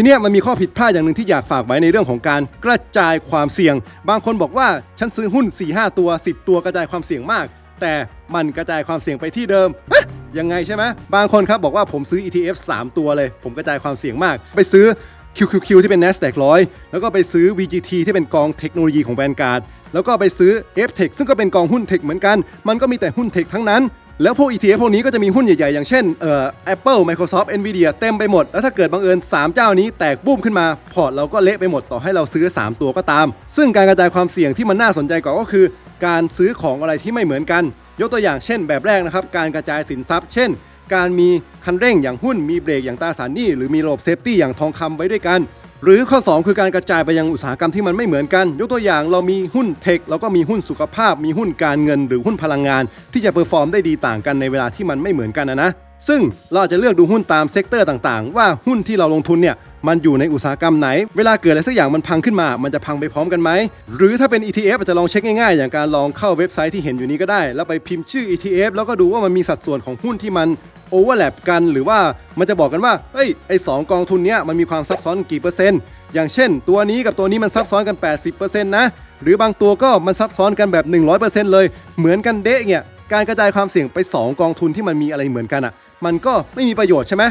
ทีนี้มันมีข้อผิดพลาดอย่างหนึ่งที่อยากฝากไว้ในเรื่องของการกระจายความเสี่ยง บางคนบอกว่าฉันซื้อหุ้น 4-5 ตัว 10 ตัวกระจายความเสี่ยงมาก แต่มันกระจายความเสี่ยงไปที่เดิมยังไงใช่ไหมบางคนครับบอกว่าผมซื้อ ETF 3 ตัวเลย ผมกระจายความเสี่ยงมาก ไปซื้อ QQQ ที่เป็น NASDAQ 100 แล้วก็ไปซื้อ VGT ที่เป็นกองเทคโนโลยีของ Vanguard แล้วก็ไปซื้อ FTech ซึ่งก็เป็นกองหุ้นเทคเหมือนกัน มันก็มีแต่หุ้นเทคทั้งนั้น แล้วพวก ETF พวกนี้ก็จะมีหุ้นใหญ่ๆ อย่างเช่นเอ่อ Apple Microsoft Nvidia เต็มไปหมด แล้วถ้าเกิดบังเอิญ 3 เจ้านี้แตกบูมขึ้นมา พอร์ตเราก็เละไปหมดต่อให้เราซื้อ 3 ตัวก็ตาม ซึ่งการกระจายความเสี่ยงที่มันน่าสนใจกว่าก็คือ การซื้อของอะไรที่ไม่เหมือนกัน ยกตัวอย่างเช่น แบบแรกนะครับการกระจายสินทรัพย์ เช่น การมีคันเร่งอย่างหุ้นมีเบรกอย่างตราสารหนี้หรือมีระบบเซฟตี้อย่างทองคำไว้ด้วยกัน หรือข้อ 2 คือการกระจายไปยังอุตสาหกรรมที่มันไม่เหมือนกัน ยกตัวอย่างเรามีหุ้นเทคแล้วก็มีหุ้นสุขภาพ มีหุ้นการเงิน หรือหุ้นพลังงาน ที่จะเปอร์ฟอร์มได้ดีต่างกันในเวลาที่มันไม่เหมือนกันนะนะ ซึ่งเราจะเลือกดูหุ้นตามเซกเตอร์ต่างๆ ว่าหุ้นที่เราลงทุนเนี่ยมันอยู่ในอุตสาหกรรมไหน เวลาเกิดอะไรสักอย่างมันพังขึ้นมา มันจะพังไปพร้อมกันไหม หรือถ้าเป็น ETF อาจจะลองเช็คง่ายๆ อย่างการลองเข้าเว็บไซต์ที่เห็นอยู่นี้ก็ได้ แล้วไปพิมพ์ชื่อ ETF แล้วก็ดูว่ามันมีสัดส่วนของหุ้นที่มันโอเวอร์แลปกัน หรือว่ามันจะบอกกันว่า เฮ้ย ไอ้สองกองทุนเนี้ยมันมีความซับซ้อนกี่เปอร์เซ็นต์ อย่างเช่น ตัวนี้กับตัวนี้มันซับซ้อนกัน 80%นะ หรือบางตัวก็มันซับซ้อนกันแบบ 100%เลย เหมือนกันเดะเนี่ย การกระจายความเสี่ยงไป 2 กองทุนที่มันมีอะไรเหมือนกันอะ มันก็ไม่มีประโยชน์ใช่ไหม